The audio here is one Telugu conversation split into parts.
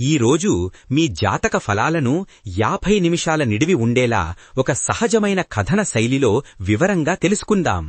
ఈ రోజు మీ జాతక ఫలాలను యాభై నిమిషాల నిడివి ఉండేలా ఒక సహజమైన కథన శైలిలో వివరంగా తెలుసుకుందాం.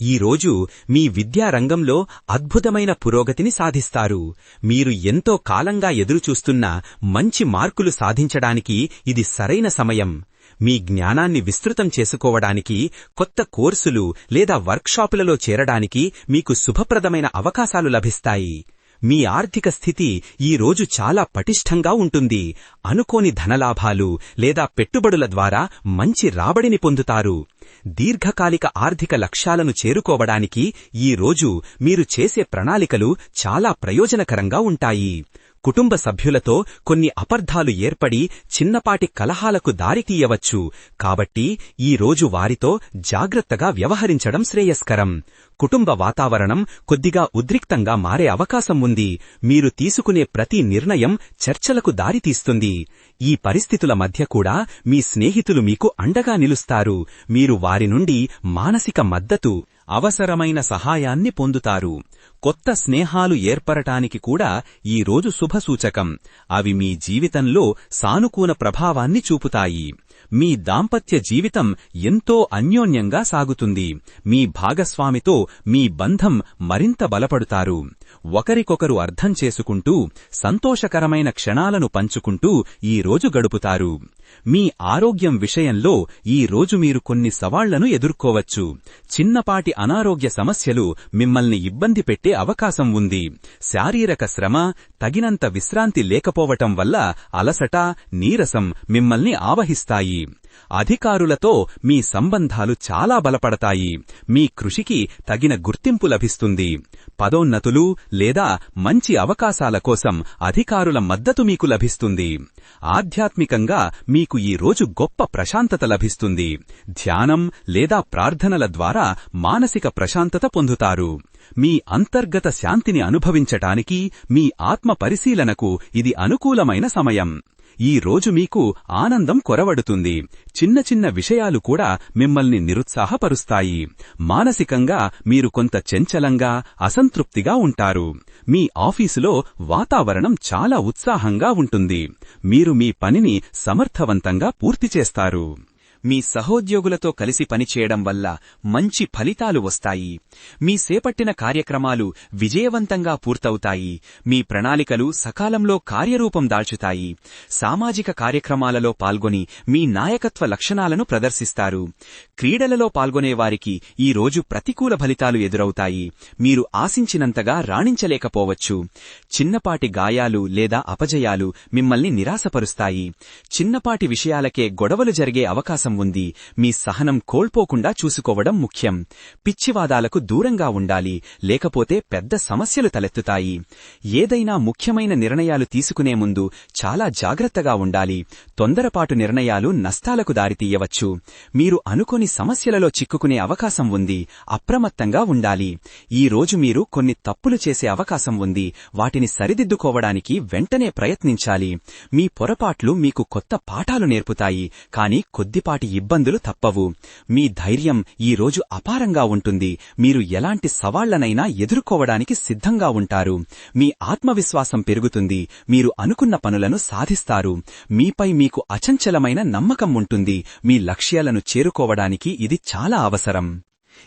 ఈ రోజు మీ విద్యారంగంలో అద్భుతమైన పురోగతిని సాధిస్తారు. మీరు ఎంతో కాలంగా ఎదురుచూస్తున్న మంచి మార్కులు సాధించడానికి ఇది సరైన సమయం. మీ జ్ఞానాన్ని విస్తృతం చేసుకోవడానికి కొత్త కోర్సులు లేదా వర్క్షాపులలో చేరడానికి మీకు శుభప్రదమైన అవకాశాలు లభిస్తాయి. మీ ఆర్థిక స్థితి ఈ రోజు చాలా పటిష్టంగా ఉంటుంది. అనుకోని ధనలాభాలు లేదా పెట్టుబడుల ద్వారా మంచి రాబడిని పొందుతారు. దీర్ఘకాలిక ఆర్థిక లక్ష్యాలను చేరుకోవడానికి ఈ రోజు మీరు చేసే ప్రణాళికలు చాలా ప్రయోజనకరంగా ఉంటాయి. కుటుంబ సభ్యులతో కొన్ని అపర్ధాలు ఏర్పడి చిన్నపాటి కలహాలకు దారితీయవచ్చు కాబట్టి ఈ రోజు వారితో జాగ్రత్తగా వ్యవహరించడం శ్రేయస్కరం. కుటుంబ వాతావరణం కొద్దిగా ఉద్రిక్తంగా మారే అవకాశం ఉంది మీరు తీసుకునే ప్రతి నిర్ణయం చర్చలకు దారితీస్తుంది. ఈ పరిస్థితుల మధ్య కూడా మీ స్నేహితులు మీకు అండగా నిలుస్తారు. మీరు వారి నుండి మానసిక మద్దతు అవసరమైన సహాయాన్ని పొందుతారు. కొత్త స్నేహాలు ఏర్పరటానికి కూడా ఈ రోజు శుభసూచకం. అవి మీ జీవితంలో సానుకూల ప్రభావాన్ని చూపుతాయి. మీ దాంపత్య జీవితం ఎంతో అన్యోన్యంగా సాగుతుంది. మీ భాగస్వామితో మీ బంధం మరింత బలపడుతారు. ఒకరికొకరు అర్థం చేసుకుంటూ సంతోషకరమైన క్షణాలను పంచుకుంటూ ఈ రోజు గడుపుతారు. మీ ఆరోగ్యం విషయంలో ఈ రోజు మీరు కొన్ని సవాళ్ళను ఎదుర్కోవచ్చు. చిన్నపాటి అనారోగ్య సమస్యలు మిమ్మల్ని ఇబ్బంది పెట్టే అవకాశం ఉంది. శారీరక శ్రమ తగినంత విశ్రాంతి లేకపోవటం వల్ల అలసట నీరసం మిమ్మల్ని ఆవహిస్తాయి. అధికారులతో మీ సంబంధాలు చాలా బలపడతాయి. మీ కృషికి తగిన గుర్తింపు లభిస్తుంది. పదోన్నతులు లేదా మంచి అవకాశాల కోసం అధికారుల మద్దతు మీకు లభిస్తుంది. ఆధ్యాత్మికంగా మీకు ఈ రోజు గొప్ప ప్రశాంతత లభిస్తుంది. ధ్యానం లేదా ప్రార్థనల ద్వారా మానసిక ప్రశాంతత పొందుతారు. మీ అంతర్గత శాంతిని అనుభవించటానికి మీ ఆత్మ పరిశీలనకు ఇది అనుకూలమైన సమయం. ఈ రోజు మీకు ఆనందం కొరవడుతుంది. చిన్న చిన్న విషయాలు కూడా మిమ్మల్ని నిరుత్సాహపరుస్తాయి. మానసికంగా మీరు కొంత చెంచలంగా అసంతృప్తిగా ఉంటారు. మీ ఆఫీసులో వాతావరణం చాలా ఉత్సాహంగా ఉంటుంది. మీరు మీ పనిని సమర్థవంతంగా పూర్తి చేస్తారు. మీ సహోద్యోగులతో కలిసి పనిచేయడం వల్ల మంచి ఫలితాలు వస్తాయి. మీ సేపట్టిన కార్యక్రమాలు విజయవంతంగా పూర్తవుతాయి. మీ ప్రణాళికలు సకాలంలో కార్యరూపం దాల్చుతాయి. సామాజిక కార్యక్రమాలలో పాల్గొని మీ నాయకత్వ లక్షణాలను ప్రదర్శిస్తారు. క్రీడలలో పాల్గొనేవారికి ఈ రోజు ప్రతికూల ఫలితాలు ఎదురవుతాయి. మీరు ఆశించినంతగా రాణించలేకపోవచ్చు. చిన్నపాటి గాయాలు లేదా అపజయాలు మిమ్మల్ని నిరాశపరుస్తాయి. చిన్నపాటి విషయాలకే గొడవలు జరిగే అవకాశం ఉంది. మీ సహనం కోల్పోకుండా చూసుకోవడం ముఖ్యం. పిచ్చివాదాలకు దూరంగా ఉండాలి. లేకపోతే పెద్ద సమస్యలు తలెత్తుతాయి. ఏదైనా ముఖ్యమైన నిర్ణయాలు తీసుకునే ముందు చాలా జాగ్రత్తగా ఉండాలి. తొందరపాటు నిర్ణయాలు నష్టాలకు దారితీయవచ్చు. మీరు అనుకోని సమస్యలలో చిక్కుకునే అవకాశం ఉంది. అప్రమత్తంగా ఉండాలి. ఈ రోజు మీరు కొన్ని తప్పులు చేసే అవకాశం ఉంది. వాటిని సరిదిద్దుకోవడానికి వెంటనే ప్రయత్నించాలి. మీ పొరపాట్లు మీకు కొత్త పాఠాలు నేర్పుతాయి. కాని కొద్దిపాటి వాటి ఇబ్బందులు తప్పవు. మీ ధైర్యం ఈ రోజు అపారంగా ఉంటుంది. మీరు ఎలాంటి సవాళ్ళనైనా ఎదుర్కోవడానికి సిద్ధంగా ఉంటారు. మీ ఆత్మవిశ్వాసం పెరుగుతుంది. మీరు అనుకున్న పనులను సాధిస్తారు. మీపై మీకు అచంచలమైన నమ్మకం ఉంటుంది. మీ లక్ష్యాలను చేరుకోవడానికి ఇది చాలా అవసరం.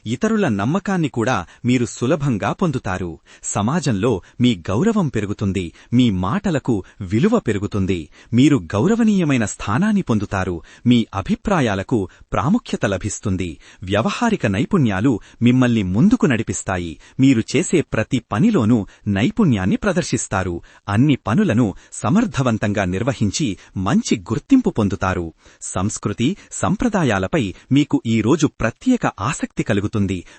ఇతరుల నమ్మకాన్ని కూడా మీరు సులభంగా పొందుతారు. సమాజంలో మీ గౌరవం పెరుగుతుంది. మీ మాటలకు విలువ పెరుగుతుంది. మీరు గౌరవనీయమైన స్థానాన్ని పొందుతారు. మీ అభిప్రాయాలకు ప్రాముఖ్యత లభిస్తుంది. వ్యవహారిక నైపుణ్యాలు మిమ్మల్ని ముందుకు నడిపిస్తాయి. మీరు చేసే ప్రతి పనిలోనూ నైపుణ్యాన్ని ప్రదర్శిస్తారు. అన్ని పనులను సమర్థవంతంగా నిర్వహించి మంచి గుర్తింపు పొందుతారు. సంస్కృతి సంప్రదాయాలపై మీకు ఈరోజు ప్రత్యేక ఆసక్తి కలుగుతుంది.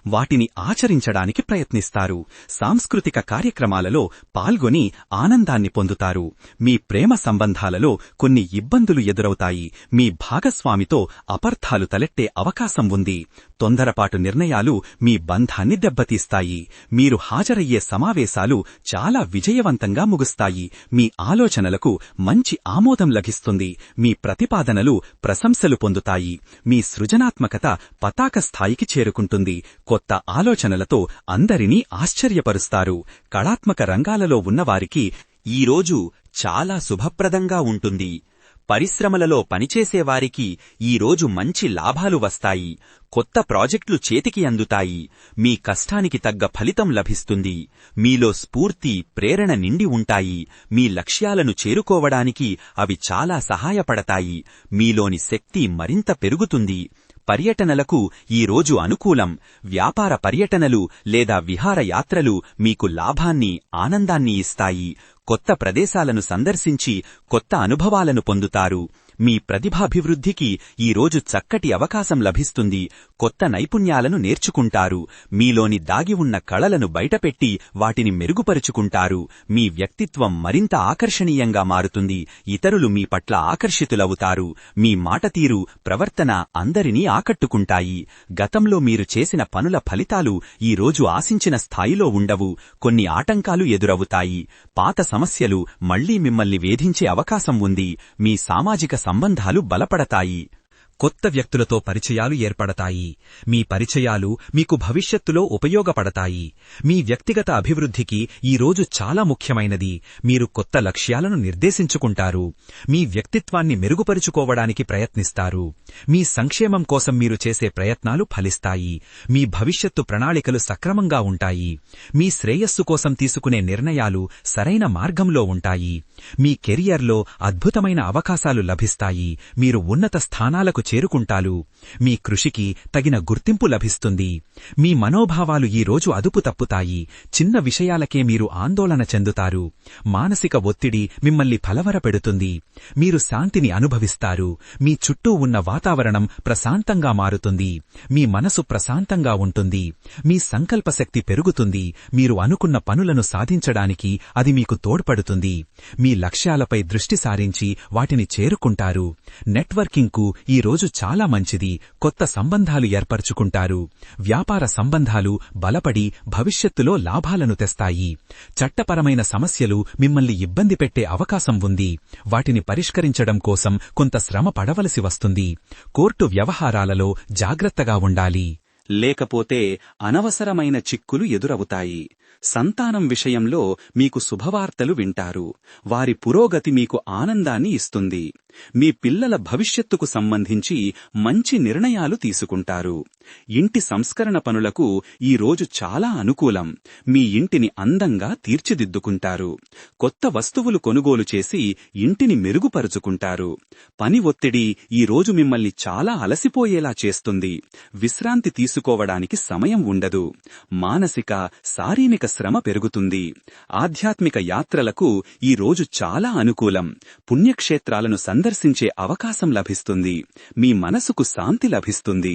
వాటిని ఆచరించడానికి ప్రయత్నిస్తారు. సాంస్కృతిక కార్యక్రమాలలో పాల్గొని ఆనందాన్ని పొందుతారు. మీ ప్రేమ సంబంధాలలో కొన్ని ఇబ్బందులు ఎదురవుతాయి. మీ భాగస్వామితో అపర్థాలు తలెట్టే అవకాశం ఉంది. తొందరపాటు నిర్ణయాలు మీ బంధాన్ని దెబ్బతీస్తాయి. మీరు హాజరయ్యే సమావేశాలు చాలా విజయవంతంగా ముగుస్తాయి. మీ ఆలోచనలకు మంచి ఆమోదం లభిస్తుంది. మీ ప్రతిపాదనలు ప్రశంసలు పొందుతాయి. మీ సృజనాత్మకత పతాక స్థాయికి చేరుకుంటుంది. కొత్త ఆలోచనలతో అందరినీ ఆశ్చర్యపరుస్తారు. కళాత్మక రంగాలలో ఉన్నవారికి ఈ రోజు చాలా శుభప్రదంగా ఉంటుంది. పరిశ్రమలలో పనిచేసేవారికి ఈ రోజు మంచి లాభాలు వస్తాయి. కొత్త ప్రాజెక్టులు చేతికి అందుతాయి. మీ కష్టానికి తగ్గ ఫలితం లభిస్తుంది. మీలో స్ఫూర్తి ప్రేరణ నిండి ఉంటాయి. మీ లక్ష్యాలను చేరుకోవడానికి అవి చాలా సహాయపడతాయి. మీలోని శక్తి మరింత పెరుగుతుంది. పర్యటనలకు ఈ రోజు అనుకూలం. వ్యాపార పర్యటనలు లేదా విహారయాత్రలు మీకు లాభాన్ని ఆనందాన్ని ఇస్తాయి. కొత్త ప్రదేశాలను సందర్శించి కొత్త అనుభవాలను పొందుతారు. మీ ప్రతిభాభివృద్ధికి ఈ రోజు చక్కటి అవకాశం లభిస్తుంది. కొత్త నైపుణ్యాలను నేర్చుకుంటారు. మీలోని దాగి ఉన్న కళలను బయటపెట్టి వాటిని మెరుగుపరుచుకుంటారు. మీ వ్యక్తిత్వం మరింత ఆకర్షణీయంగా మారుతుంది. ఇతరులు మీ పట్ల ఆకర్షితులవుతారు. మీ మాటతీరు ప్రవర్తన అందరినీ ఆకట్టుకుంటాయి. గతంలో మీరు చేసిన పనుల ఫలితాలు ఈ రోజు ఆశించిన స్థాయిలో ఉండవు. కొన్ని ఆటంకాలు ఎదురవుతాయి. పాత సమస్యలు మళ్ళీ మిమ్మల్ని వేధించే అవకాశం ఉంది. మీ సామాజిక సంబంధాలు బలపడతాయి. కొత్త వ్యక్తులతో పరిచయాలు ఏర్పడతాయి. మీ పరిచయాలు మీకు భవిష్యత్తులో ఉపయోగపడతాయి. మీ వ్యక్తిగత అభివృద్ధికి ఈ రోజు చాలా ముఖ్యమైనది. మీరు కొత్త లక్ష్యాలను నిర్దేశించుకుంటారు. మీ వ్యక్తిత్వాన్ని మెరుగుపరుచుకోవడానికి ప్రయత్నిస్తారు. మీ సంక్షేమం కోసం మీరు చేసే ప్రయత్నాలు ఫలిస్తాయి. మీ భవిష్యత్తు ప్రణాళికలు సక్రమంగా ఉంటాయి. మీ శ్రేయస్సు కోసం తీసుకునే నిర్ణయాలు సరైన మార్గంలో ఉంటాయి. మీ కెరియర్లో అద్భుతమైన అవకాశాలు లభిస్తాయి. మీరు ఉన్నత స్థానాలకు చేరుకుంటారు మీ కృషికి తగిన గుర్తింపు లభిస్తుంది. మీ మనోభావాలు ఈ రోజు అదుపు తప్పుతాయి. చిన్న విషయాలకే మీరు ఆందోళన చెందుతారు. మానసిక ఒత్తిడి మిమ్మల్ని ఫలవరపెడుతుంది. మీరు శాంతిని అనుభవిస్తారు. మీ చుట్టూ ఉన్న వాతావరణం ప్రశాంతంగా మారుతుంది. మీ మనసు ప్రశాంతంగా ఉంటుంది. మీ సంకల్పశక్తి పెరుగుతుంది. మీరు అనుకున్న పనులను సాధించడానికి అది మీకు తోడ్పడుతుంది. మీ లక్ష్యాలపై దృష్టి సారించి వాటిని చేరుకుంటారు. నెట్వర్కింగ్కు ఈ రోజు చాలా మంచిది. కొత్త సంబంధాలు ఏర్పరచుకుంటారు. వ్యాపార సంబంధాలు బలపడి భవిష్యత్తులో లాభాలను తెస్తాయి. చట్టపరమైన సమస్యలు మిమ్మల్ని ఇబ్బంది పెట్టే అవకాశం ఉంది. వాటిని పరిష్కరించడం కోసం కొంత శ్రమ పడవలసి వస్తుంది. కోర్టు వ్యవహారాలలో జాగ్రత్తగా ఉండాలి. లేకపోతే అనవసరమైన చిక్కులు ఎదురవుతాయి. సంతానం విషయంలో మీకు శుభవార్తలు వింటారు. వారి పురోగతి మీకు ఆనందాన్ని ఇస్తుంది. మీ పిల్లల భవిష్యత్తుకు సంబంధించి మంచి నిర్ణయాలు తీసుకుంటారు. ఇంటి సంస్కరణ పనులకు ఈ రోజు చాలా అనుకూలం. మీ ఇంటిని అందంగా తీర్చిదిద్దుకుంటారు. కొత్త వస్తువులు కొనుగోలు చేసి ఇంటిని మెరుగుపరుచుకుంటారు. పని ఒత్తిడి ఈ రోజు మిమ్మల్ని చాలా అలసిపోయేలా చేస్తుంది. విశ్రాంతి తీసుకోవడానికి సమయం ఉండదు. మానసిక శారీరక శ్రమ పెరుగుతుంది. ఆధ్యాత్మిక యాత్రలకు ఈ రోజు చాలా అనుకూలం. పుణ్యక్షేత్రాలను సందర్శించే అవకాశం లభిస్తుంది. మీ మనసుకు శాంతి లభిస్తుంది.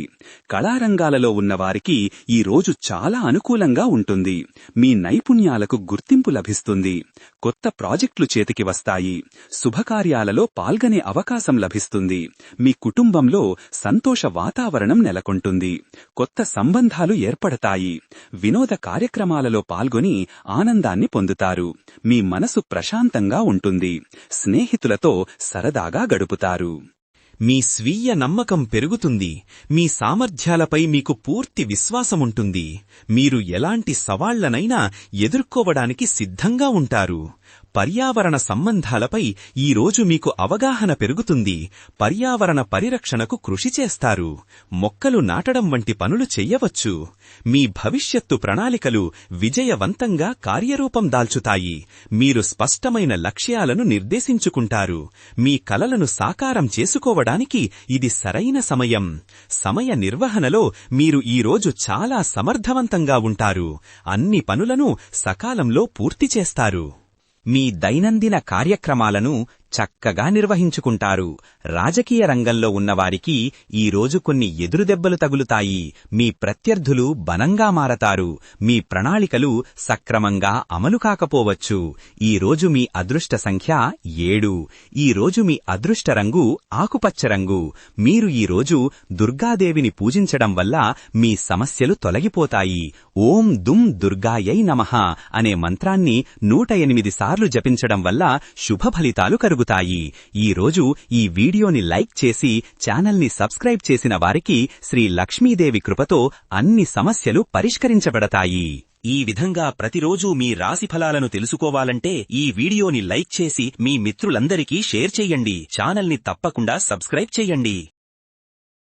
కళారంగాలలో ఉన్నవారికి ఈ రోజు చాలా అనుకూలంగా ఉంటుంది. మీ నైపుణ్యాలకు గుర్తింపు లభిస్తుంది. కొత్త ప్రాజెక్టులు చేతికి వస్తాయి. శుభకార్యాలలో పాల్గొనే అవకాశం లభిస్తుంది. మీ కుటుంబంలో సంతోష వాతావరణం నెలకొంటుంది. కొత్త సంబంధాలు ఏర్పడతాయి. వినోద కార్యక్రమాలలో పాల్గొని ఆనందాన్ని పొందుతారు. మీ మనసు ప్రశాంతంగా ఉంటుంది. స్నేహితులతో సరదాగా గడుపుతారు. మీ స్వీయ నమ్మకం పెరుగుతుంది. మీ సామర్థ్యాలపై మీకు పూర్తి విశ్వాసముంటుంది. మీరు ఎలాంటి సవాళ్ళనైనా ఎదుర్కోవడానికి సిద్ధంగా ఉంటారు. పర్యావరణ సంబంధాలపై ఈ రోజు మీకు అవగాహన పెరుగుతుంది. పర్యావరణ పరిరక్షణకు కృషి చేస్తారు. మొక్కలు నాటడం వంటి పనులు చెయ్యవచ్చు. మీ భవిష్యత్తు ప్రణాళికలు విజయవంతంగా కార్యరూపం దాల్చుతాయి. మీరు స్పష్టమైన లక్ష్యాలను నిర్దేశించుకుంటారు. మీ కలలను సాకారం చేసుకోవడానికి ఇది సరైన సమయం. సమయ నిర్వహణలో మీరు ఈ రోజు చాలా సమర్థవంతంగా ఉంటారు. అన్ని పనులను సకాలంలో పూర్తి చేస్తారు. మీ దైనందిన కార్యక్రమాలను చక్కగా నిర్వహించుకుంటారు. రాజకీయ రంగంలో ఉన్నవారికి ఈ రోజు కొన్ని ఎదురుదెబ్బలు తగులుతాయి. మీ ప్రత్యర్థులు బనంగా మారతారు. మీ ప్రణాళికలు సక్రమంగా అమలు కాకపోవచ్చు. ఈ రోజు మీ అదృష్ట సంఖ్య ఏడు. ఈ రోజు మీ అదృష్ట రంగు ఆకుపచ్చ రంగు. మీరు ఈ రోజు దుర్గాదేవిని పూజించడం వల్ల మీ సమస్యలు తొలగిపోతాయి. ఓం దుమ్ దుర్గాయై నమః అనే మంత్రాన్ని నూట ఎనిమిది సార్లు జపించడం వల్ల శుభ ఫలితాలు కలుగుతాయి ఈ రోజు ఈ వీడియోని లైక్ చేసి ఛానల్ని సబ్స్క్రైబ్ చేసిన వారికి శ్రీ లక్ష్మీదేవి కృపతో అన్ని సమస్యలు పరిష్కరించబడతాయి. ఈ విధంగా ప్రతిరోజు మీ రాశి ఫలాలను తెలుసుకోవాలంటే ఈ వీడియోని లైక్ చేసి మీ మిత్రులందరికీ షేర్ చెయ్యండి ఛానల్ని తప్పకుండా సబ్స్క్రైబ్ చెయ్యండి